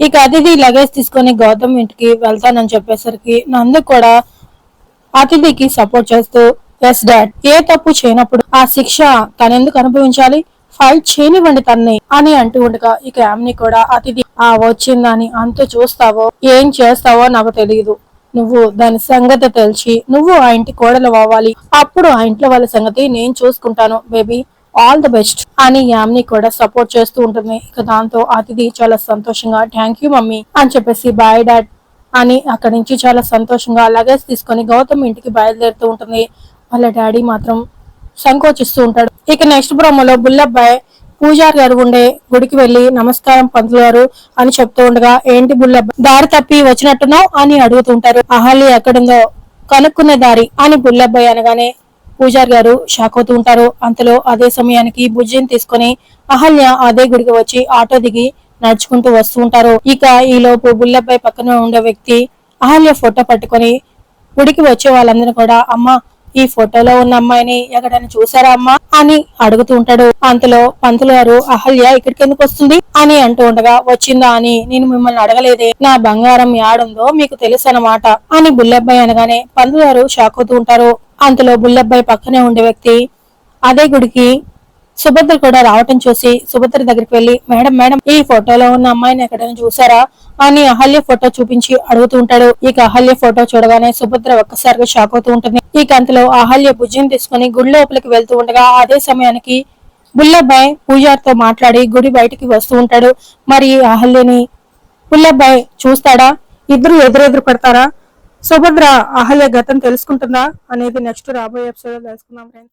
ఇక అతిథి లగేజ్ తీసుకొని గౌతమ్ ఇంటికి వెళ్తానని చెప్పేసరికి నందు కూడా అతిథికి సపోర్ట్ చేస్తూ ఎస్ డాడ్ ఏ తప్పు చేయనప్పుడు ఆ శిక్ష తనెందుకు అనుభవించాలి? ఫైట్ చేయనివ్వండి తన్ని అని అంటూ ఉండగా ఇక ఆమెని కూడా అతిథి ఆ వచ్చిందని అంత చూస్తావో ఏం చేస్తావో నాకు తెలియదు నువ్వు దాని సంగతి తెలిసి నువ్వు ఆ ఇంటి కోడలు అవ్వాలి. అప్పుడు ఆ ఇంట్లో వాళ్ళ సంగతి నేను చూసుకుంటాను బేబీ. ఆల్ ద బెస్ట్ అని యామ్ని కూడా సపోర్ట్ చేస్తూ ఉంటుంది. ఇక దాంతో అతిథి చాలా సంతోషంగా థ్యాంక్ యూ మమ్మీ అని చెప్పేసి బాయ్ డాడ్ అని అక్కడి నుంచి చాలా సంతోషంగా లగేజ్ తీసుకొని గౌతమ్ ఇంటికి బయలుదేరుతూ ఉంటుంది. వాళ్ళ డాడీ మాత్రం సంకోచిస్తూ ఉంటాడు. ఇక నెక్స్ట్ బ్రహ్మలో బుల్లబ్బాయ్ పూజారి గారు ఉండే గుడికి వెళ్ళి నమస్కారం పంతులు గారు అని చెప్తూ ఉండగా ఏంటి బుల్లబ్బాయ్ దారి తప్పి వచ్చినట్టునో అని అడుగుతుంటారు అహల్య ఎక్కడుందో కనుక్కునే దారి అని బుల్లబ్బాయ్ అనగానే పూజారి గారు షాక్ అవుతూ ఉంటారు. అంతలో అదే సమయానికి బుజ్జిని తీసుకొని అహల్య అదే గుడికి వచ్చి ఆటో దిగి నడుచుకుంటూ వస్తూ ఉంటారు. ఇక ఈ లోపు పక్కన ఉండే వ్యక్తి అహల్య ఫోటో పట్టుకొని గుడికి వచ్చే వాళ్ళందరూ కూడా అమ్మ ఈ ఫోటోలో ఉన్న అమ్మాయిని ఎక్కడైనా చూసారా అమ్మా? అని అడుగుతూ ఉంటాడు. అంతలో పంతులు గారు అహల్య ఇక్కడికి ఎందుకు వస్తుంది? అని అంటూ ఉండగా వచ్చిందా అని నేను మిమ్మల్ని అడగలేదే. నా బంగారం యాడుందో మీకు తెలుసు అన్నమాట అని బుల్లబ్బాయి అనగానే పంతులు గారు షాక్ అవుతూ ఉంటారు. అంతలో బుల్లబ్బాయి పక్కనే ఉండే వ్యక్తి అదే గుడికి సుభద్ర కూడా రావటం చూసి సుభద్ర దగ్గరికి వెళ్ళి మేడం మేడం ఈ ఫోటోలో ఉన్న అమ్మాయిని ఎక్కడైనా చూసారా? అని అహల్య ఫోటో చూపించి అడుగుతూ ఉంటాడు. ఇక అహల్య ఫోటో చూడగానే సుభద్ర ఒక్కసారిగా షాక్ అవుతూ ఉంటుంది. ఈ కంతలో అహల్య భుజం తీసుకుని గుడి లోపలికి వెళ్తూ ఉండగా అదే సమయానికి బుల్లబ్బాయ్ పూజారితో మాట్లాడి గుడి బయటికి వస్తూ ఉంటాడు. మరి అహల్యని బుల్లబ్బాయ్ చూస్తాడా? ఇద్దరు ఎదురెదురు పడతారా? సుభద్ర అహల్య గతం తెలుసుకుంటుందా? అనేది నెక్స్ట్ రాబోయే ఎపిసోడ్ తెలుసుకుందాం ఫ్రెండ్స్